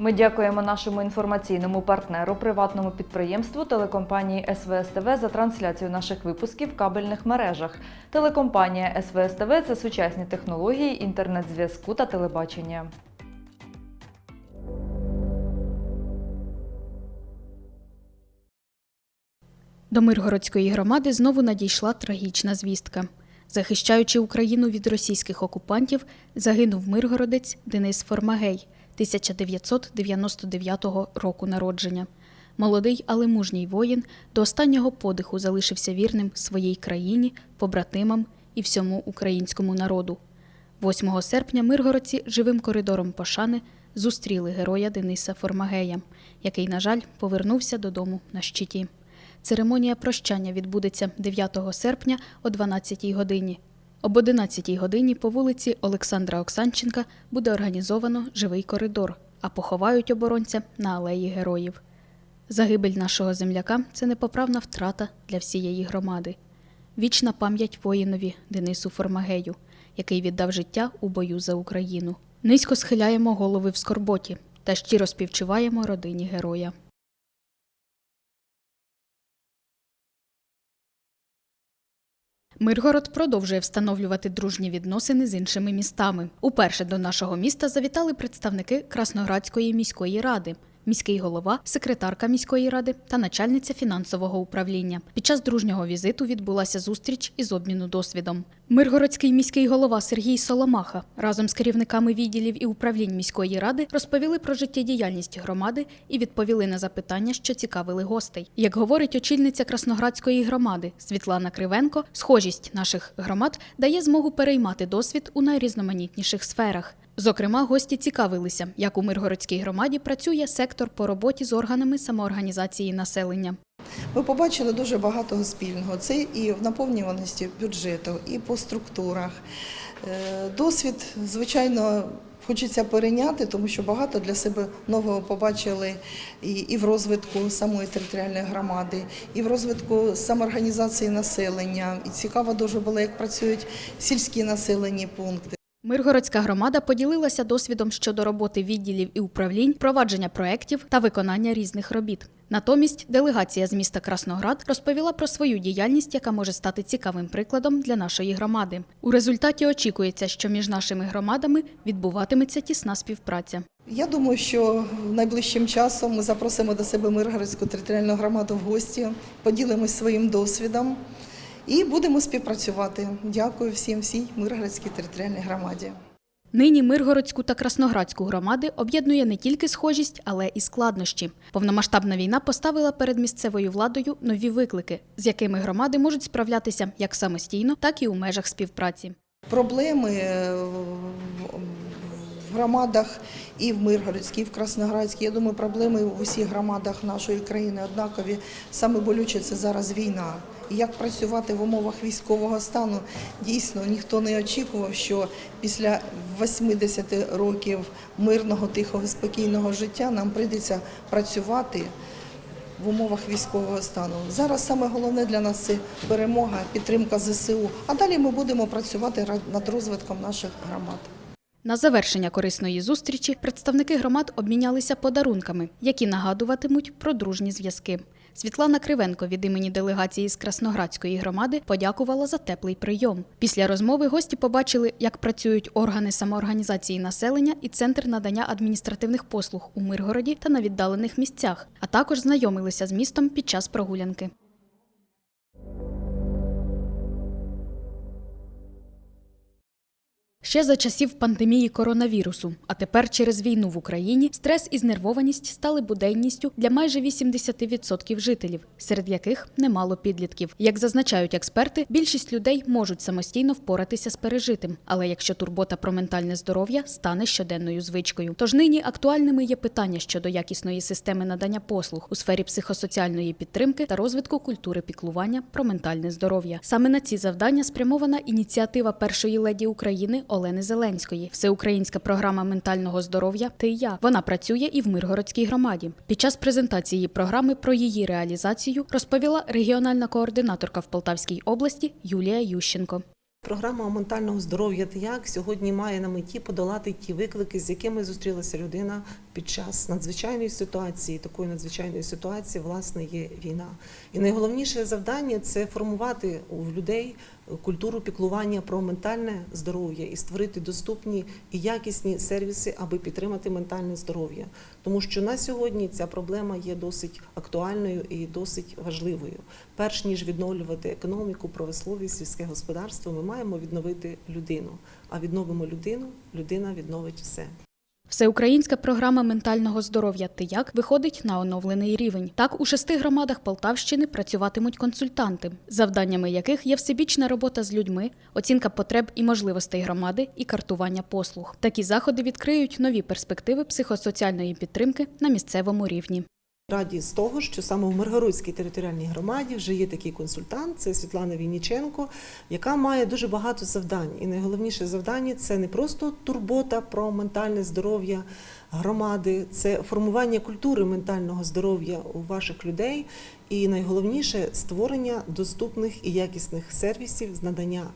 Ми дякуємо нашому інформаційному партнеру, приватному підприємству телекомпанії СВСТВ за трансляцію наших випусків в кабельних мережах. Телекомпанія СВСТВ – це сучасні технології інтернет-зв'язку та телебачення. До Миргородської громади знову надійшла трагічна звістка. Захищаючи Україну від російських окупантів, загинув миргородець Денис Формагей 1999 року народження. Молодий, але мужній воїн до останнього подиху залишився вірним своїй країні, побратимам і всьому українському народу. 8 серпня миргородці живим коридором пошани зустріли героя Дениса Формагея, який, на жаль, повернувся додому на щиті. Церемонія прощання відбудеться 9 серпня о 12 годині. Об 11 годині по вулиці Олександра Оксанченка буде організовано живий коридор, а поховають оборонця на алеї героїв. Загибель нашого земляка це непоправна втрата для всієї громади. Вічна пам'ять воїнові Денису Формагею, який віддав життя у бою за Україну. Низько схиляємо голови в скорботі та щиро співчуваємо родині героя. Миргород продовжує встановлювати дружні відносини з іншими містами. Уперше до нашого міста завітали представники Красноградської міської ради. Міський голова, секретарка міської ради та начальниця фінансового управління. Під час дружнього візиту відбулася зустріч із обміну досвідом. Миргородський міський голова Сергій Соломаха разом з керівниками відділів і управлінь міської ради розповіли про життєдіяльність громади і відповіли на запитання, що цікавили гостей. Як говорить очільниця Красноградської громади Світлана Кривенко, схожість наших громад дає змогу переймати досвід у найрізноманітніших сферах. Зокрема, гості цікавилися, як у Миргородській громаді працює сектор по роботі з органами самоорганізації населення. Ми побачили дуже багато спільного. Це і в наповнюваності бюджету, і по структурах. Е, Досвід, звичайно, хочеться перейняти, тому що багато для себе нового побачили і, в розвитку самої територіальної громади, і в розвитку самоорганізації населення. І цікаво дуже було, як працюють сільські населені пункти. Миргородська громада поділилася досвідом щодо роботи відділів і управлінь, провадження проєктів та виконання різних робіт. Натомість делегація з міста Красноград розповіла про свою діяльність, яка може стати цікавим прикладом для нашої громади. У результаті очікується, що між нашими громадами відбуватиметься тісна співпраця. Я думаю, що найближчим часом ми запросимо до себе Миргородську територіальну громаду в гості, поділимось своїм досвідом і будемо співпрацювати. Дякую всім всій Миргородській територіальній громаді. Нині Миргородську та Красноградську громади об'єднує не тільки схожість, але і складнощі. Повномасштабна війна поставила перед місцевою владою нові виклики, з якими громади можуть справлятися як самостійно, так і у межах співпраці. Проблеми е, в- громадах і в Миргородській, і в Красноградській. Я думаю, проблеми в усіх громадах нашої країни однакові. Саме болюче це зараз війна. Як працювати в умовах військового стану, дійсно ніхто не очікував, що після 80 років мирного, тихого, спокійного життя нам прийдеться працювати в умовах військового стану. Зараз саме головне для нас це перемога, підтримка ЗСУ. А далі ми будемо працювати ра- над розвитком наших громад. На завершення корисної зустрічі представники громад обмінялися подарунками, які нагадуватимуть про дружні зв'язки. Світлана Кривенко від імені делегації з Красноградської громади подякувала за теплий прийом. Після розмови гості побачили, як працюють органи самоорганізації населення і центр надання адміністративних послуг у Миргороді та на віддалених місцях, а також знайомилися з містом під час прогулянки. Ще за часів пандемії коронавірусу, а тепер через війну в Україні стрес і знервованість стали буденністю для майже 80% жителів, серед яких немало підлітків. Як зазначають експерти, більшість людей можуть самостійно впоратися з пережитим, але якщо турбота про ментальне здоров'я стане щоденною звичкою. Тож нині актуальними є питання щодо якісної системи надання послуг у сфері психосоціальної підтримки та розвитку культури піклування про ментальне здоров'я. Саме на ці завдання спрямована ініціатива першої леді України Олени Зеленської, всеукраїнська програма ментального здоров'я Ти я. Вона працює і в Миргородській громаді. Під час презентації програми про її реалізацію розповіла регіональна координаторка в Полтавській області Юлія Ющенко. Програма ментального здоров'я «Ти як» сьогодні має на меті подолати ті виклики, з якими зустрілася людина під час надзвичайної ситуації, такої надзвичайної ситуації, власне, є війна. І найголовніше завдання це формувати у людей культуру піклування про ментальне здоров'я і створити доступні і якісні сервіси, аби підтримати ментальне здоров'я. Тому що на сьогодні ця проблема є досить актуальною і досить важливою. Перш ніж відновлювати економіку, промисловість, сільське господарство, ми маємо відновити людину. А відновимо людину, людина відновить все. Всеукраїнська програма ментального здоров'я «Ти-як» виходить на оновлений рівень. Так, у шести громадах Полтавщини працюватимуть консультанти, завданнями яких є всебічна робота з людьми, оцінка потреб і можливостей громади і картування послуг. Такі заходи відкриють нові перспективи психосоціальної підтримки на місцевому рівні. Раді з того, що саме в Миргородській територіальній громаді вже є такий консультант, це Світлана Вінніченко, яка має дуже багато завдань. І найголовніше завдання це не просто турбота про ментальне здоров'я громади, це формування культури ментального здоров'я у ваших людей. І найголовніше створення доступних і якісних сервісів з надання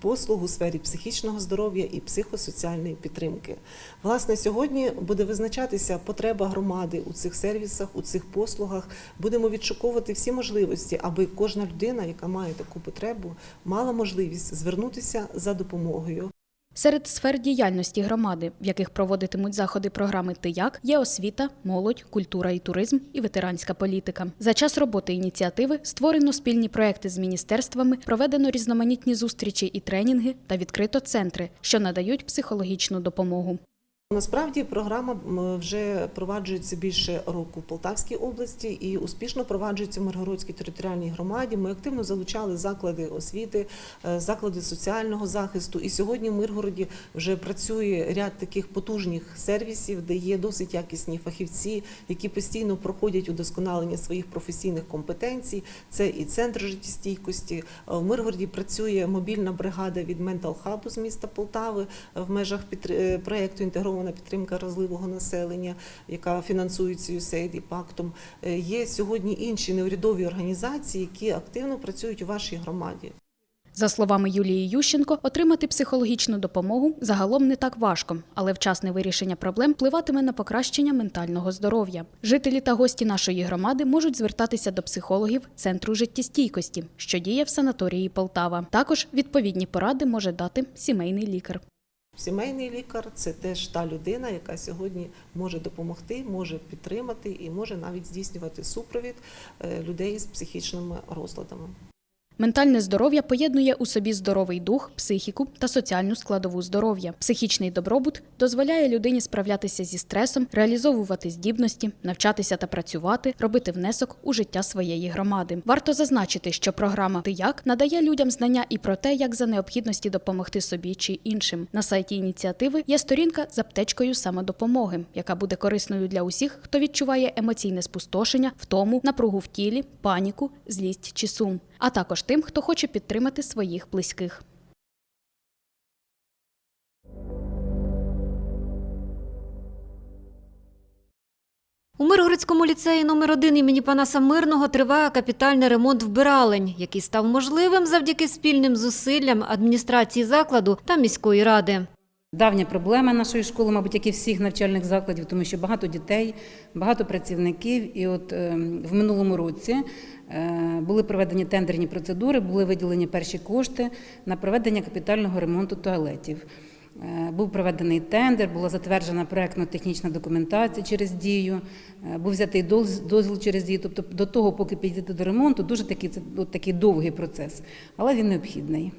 послуг у сфері психічного здоров'я і психосоціальної підтримки. Власне, сьогодні буде визначатися потреба громади у цих сервісах, у цих послугах. Будемо відшуковувати всі можливості, аби кожна людина, яка має таку потребу, мала можливість звернутися за допомогою. Серед сфер діяльності громади, в яких проводитимуть заходи програми «Ти-як» є освіта, молодь, культура і туризм і ветеранська політика. За час роботи ініціативи створено спільні проекти з міністерствами, проведено різноманітні зустрічі і тренінги та відкрито центри, що надають психологічну допомогу. Насправді програма вже проваджується більше року в Полтавській області і успішно проваджується в Миргородській територіальній громаді. Ми активно залучали заклади освіти, е, заклади соціального захисту. І сьогодні в Миргороді вже працює ряд таких потужних сервісів, де є досить якісні фахівці, які постійно проходять удосконалення своїх професійних компетенцій. Це і центр життєстійкості. Е, В Миргороді працює мобільна бригада від Mental Hub з міста Полтави е, в межах підтр- е, інтегрована підтримка розливого населення, яка фінансується USAID і пактом. Е, Є сьогодні інші неурядові організації, які активно працюють у вашій громаді. За словами Юлії Ющенко, отримати психологічну допомогу загалом не так важко, але вчасне вирішення проблем впливатиме на покращення ментального здоров'я. Жителі та гості нашої громади можуть звертатися до психологів Центру життєстійкості, що діє в санаторії Полтава. Також відповідні поради може дати сімейний лікар. Сімейний лікар це теж та людина, яка сьогодні може допомогти, може підтримати і може навіть здійснювати супровід е, людей з психічними розладами. Ментальне здоров'я поєднує у собі здоровий дух, психіку та соціальну складову здоров'я. Психічний добробут дозволяє людині справлятися зі стресом, реалізовувати здібності, навчатися та працювати, робити внесок у життя своєї громади. Варто зазначити, що програма «Ти як» надає людям знання і про те, як за необхідності допомогти собі чи іншим. На сайті ініціативи є сторінка з аптечкою самодопомоги, яка буде корисною для усіх, хто відчуває емоційне спустошення, втому, напругу в тілі, паніку, злість чи сум, а також тим, хто хоче підтримати своїх близьких. У Миргородському ліцеї номер 1 імені Панаса Мирного триває капітальний ремонт вбиралень, який став можливим завдяки спільним зусиллям адміністрації закладу та міської ради. Давня проблема нашої школи, мабуть, як і всіх навчальних закладів, тому що багато дітей, багато працівників. І от е, в минулому році е, були проведені тендерні процедури, були виділені перші кошти на проведення капітального ремонту туалетів. Е, Був проведений тендер, була затверджена проектно-технічна документація через дію, е, був взятий дозвіл через дію. Тобто до того, поки підійти до ремонту, дуже такий це такий довгий процес, але він необхідний.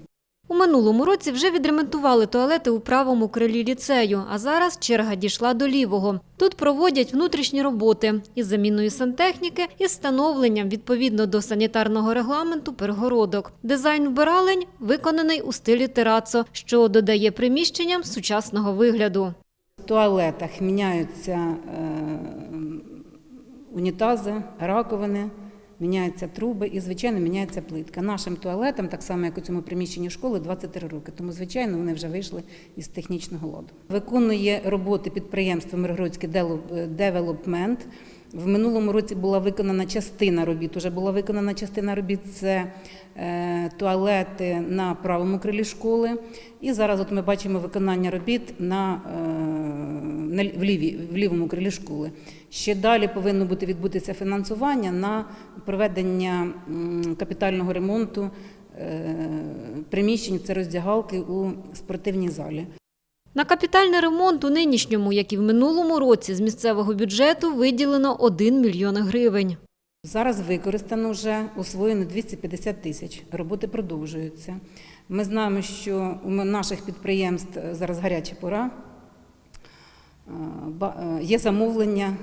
У минулому році вже відремонтували туалети у правому крилі ліцею, а зараз черга дійшла до лівого. Тут проводять внутрішні роботи із заміною сантехніки і встановленням відповідно до санітарного регламенту перегородок. Дизайн вбиралень виконаний у стилі терацо, що додає приміщенням сучасного вигляду. В туалетах міняються е, унітази, раковини, міняються труби і, звичайно, міняється плитка. Нашим туалетам, так само як у цьому приміщенні школи, 23 роки. Тому, звичайно, вони вже вийшли із технічного ладу. Виконує роботи підприємство Миргородський девелопмент. В минулому році була виконана частина робіт. Уже була виконана частина робіт це е, туалети на правому крилі школи. І зараз от ми бачимо виконання робіт на е, на в, лівій, в лівому крилі школи. Ще далі повинно бути відбутися фінансування на проведення капітального ремонту е, приміщень це роздягалки у спортивній залі. На капітальний ремонт у нинішньому, як і в минулому році, з місцевого бюджету виділено 1 мільйон гривень. Зараз використано вже освоєно 250 тисяч. Роботи продовжуються. Ми знаємо, що у наших підприємств зараз гаряча пора. Е, е, Є замовлення,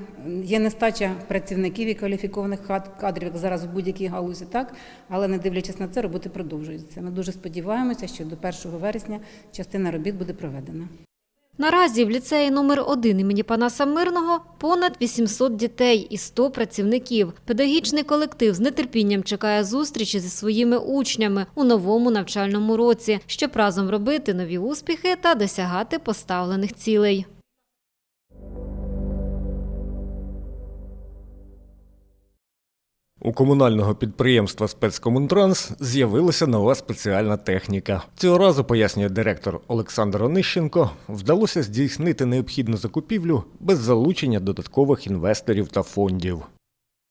є нестача працівників і кваліфікованих кадрів, як зараз в будь-якій галузі, так, але не дивлячись на це, роботи продовжуються. Ми дуже сподіваємося, що до 1 вересня частина робіт буде проведена. Наразі в ліцеї номер 1 імені Панаса Мирного понад 800 дітей і 100 працівників. Педагогічний колектив з нетерпінням чекає зустрічі зі своїми учнями у новому навчальному році, щоб разом робити нові успіхи та досягати поставлених цілей. У комунального підприємства спецкомунтранс з'явилася нова спеціальна техніка. Цього разу, пояснює директор Олександр Онищенко, вдалося здійснити необхідну закупівлю без залучення додаткових інвесторів та фондів.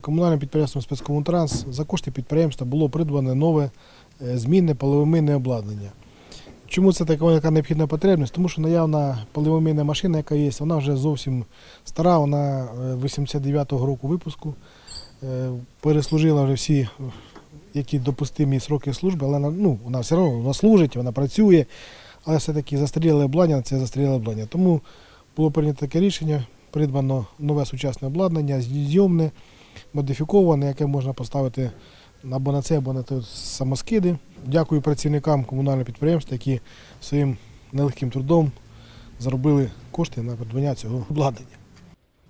Комунальним підприємством спецкомунтранс за кошти підприємства було придбане нове е, змінне паливомийне обладнання. Чому це така необхідна потребність? Тому що наявна паливомийна машина, яка є, вона вже зовсім стара, вона е, 89-го року випуску. Е, Переслужила вже всі які допустимі сроки служби, але ну, вона все одно вона служить, вона працює, але все-таки застаріле обладнання це застаріле обладнання. Тому було прийнято таке рішення, придбано нове сучасне обладнання, зйомне, модифіковане, яке можна поставити або на це, або на те самоскиди. Дякую працівникам комунального підприємства, які своїм нелегким трудом заробили кошти на придбання цього обладнання.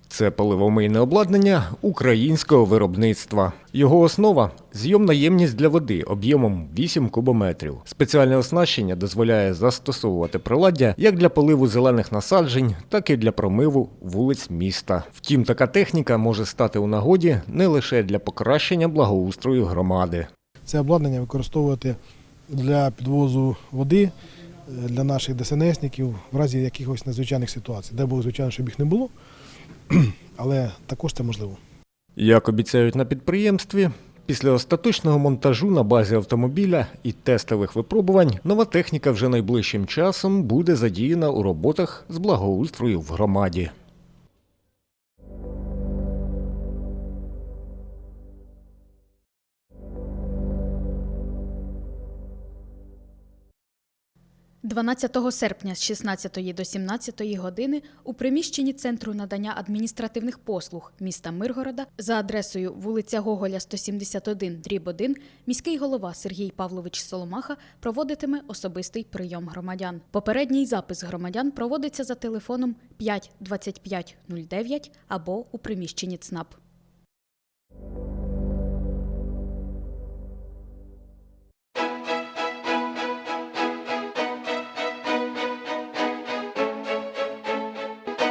Це паливомийне обладнання українського виробництва. Його основа зйомна ємність для води об'ємом 8 кубометрів. Спеціальне оснащення дозволяє застосовувати приладдя як для поливу зелених насаджень, так і для промиву вулиць міста. Втім, така техніка може стати у нагоді не лише для покращення благоустрою громади. Це обладнання використовувати для підвозу води е, для наших ДСНСників в разі якихось надзвичайних ситуацій. Де було, звичайно, щоб їх не було, але також це можливо. Як обіцяють на підприємстві, після остаточного монтажу на базі автомобіля і тестових випробувань нова техніка вже найближчим часом буде задіяна у роботах з благоустрою в громаді. – 12 серпня з 16 до 17 години у приміщенні Центру надання адміністративних послуг міста Миргорода за адресою вулиця Гоголя, 171, дріб 1, міський голова Сергій Павлович Соломаха проводитиме особистий прийом громадян. Попередній запис громадян проводиться за телефоном 5 25 09 або у приміщенні ЦНАП.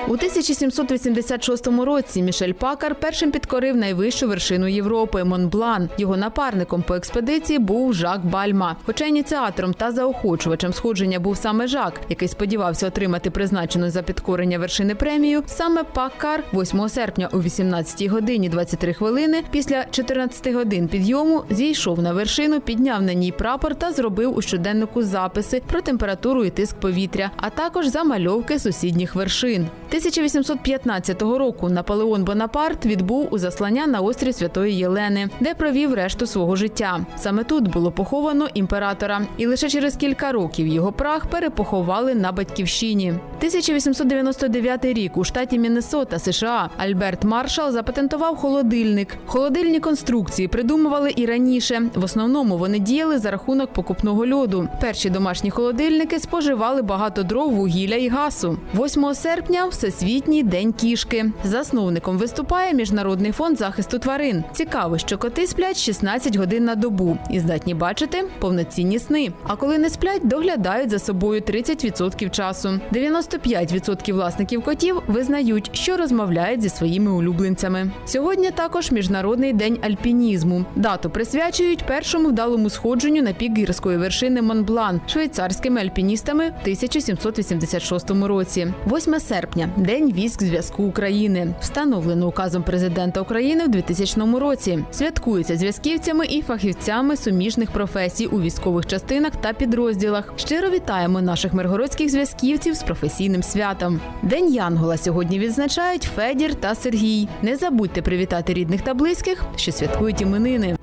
У 1786 році Мішель Пакар першим підкорив найвищу вершину Європи Монблан. Його напарником по експедиції був Жак Бальма. Хоча ініціатором та заохочувачем сходження був саме Жак, який сподівався отримати призначену за підкорення вершини премію. Саме Пакар 8 серпня о 18 годині 23 хвилини після 14 годин підйому зійшов на вершину, підняв на ній прапор та зробив у щоденнику записи про температуру і тиск повітря, а також замальовки сусідніх вершин. 1815 року Наполеон Бонапарт відбув у заслання на острів Святої Єлени, де провів решту свого життя. Саме тут було поховано імператора, і лише через кілька років його прах перепоховали на батьківщині. 1899 рік у штаті Міннесота, США, Альберт Маршал запатентував холодильник. Холодильні конструкції придумували і раніше. В основному вони діяли за рахунок покупного льоду. Перші домашні холодильники споживали багато дров, вугілля і газу. 8 серпня Всесвітній день кішки. Засновником виступає Міжнародний фонд захисту тварин. Цікаво, що коти сплять 16 годин на добу і здатні бачити повноцінні сни. А коли не сплять, доглядають за собою 30% часу. 95% власників котів визнають, що розмовляють зі своїми улюбленцями. Сьогодні також Міжнародний день альпінізму. Дату присвячують першому вдалому сходженню на пік гірської вершини Монблан швейцарськими альпіністами в 1786 році. 8 серпня День військ зв'язку України, встановлено указом президента України в 2000 році. Святкується зв'язківцями і фахівцями суміжних професій у військових частинах та підрозділах. Щиро вітаємо наших миргородських зв'язківців з професійним святом. День Янгола сьогодні відзначають Федір та Сергій. Не забудьте привітати рідних та близьких, що святкують іменини.